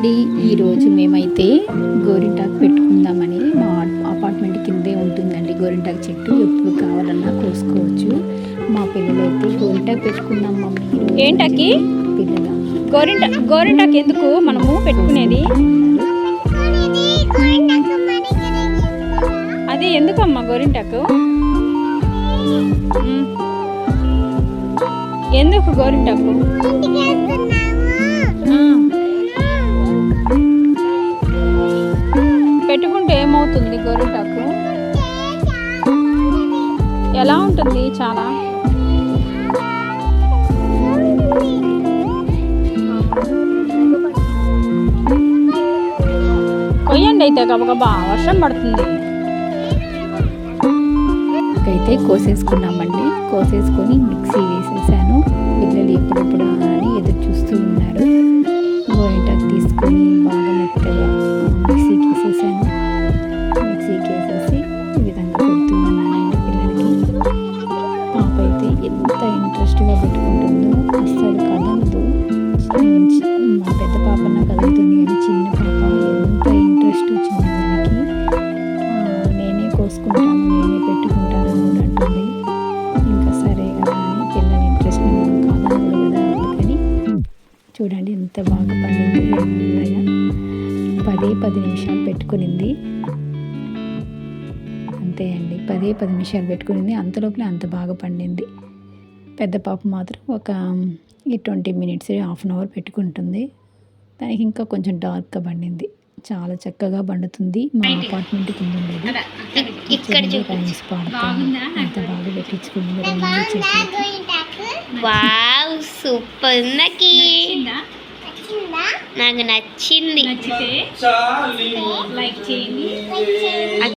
అండి ఈరోజు మేమైతే గోరింటాకు పెట్టుకుందామని మా అపార్ట్మెంట్ కిందే ఉంటుందండి గోరింటాకు చెట్టు. ఎప్పుడు కావాలన్నా కోసుకోవచ్చు. మా పిల్లలు అయితే గోరింటాకు పెట్టుకుందాం మమ్మీ. ఏంటక్కి? పిల్లల. గోరింట గోరింటాకు ఎందుకు మనము పెట్టుకునేది? అది ఎందుకమ్మా గోరింటాకు. ఎందుకు గోరింటాకు? ఉంటుంది చాలా. కొయ్యండి అయితే గబగబా వర్షం పడుతుంది. అయితే కోసేసుకున్నామండి. కోసేసుకొని మిక్సీ వేసేసాను. పిల్లలు ఎప్పుడెప్పుడు చి- పెద్ద పాపన కదులుతుంది కానీ చిన్న పాప ఎంత ఇంట్రెస్ట్ వచ్చింది దానికి. నేనే కోసుకుంటాను నేనే పెట్టుకుంటాను అని కూడా అంటుంది. ఇంకా సరే కదా అని పిల్లల ఇంట్రెస్ట్ మనం కాదనకూడదు కదా అందుకని. చూడండి ఎంత బాగా పండింది పదే పది నిమిషాలు పెట్టుకునింది. అంతే అండి. పదే పది నిమిషాలు పెట్టుకునింది. అంతలోపలే అంత బాగా పండింది. పెద్ద పాప మాత్రం ఒక ఈ twenty minutes half an hour పెట్టుకుంటుంది. దానికి ఇంకా కొంచెం డార్క్గా పండింది. చాలా చక్కగా పండుతుంది. మా అపార్ట్మెంట్ కింద ఉండేది. రైమ్స్ పాడుతాను. అంత బాగా చెట్లు వావ్ సూపర్ నాకు నచ్చింది. నచ్చితే లైక్ చేయండి.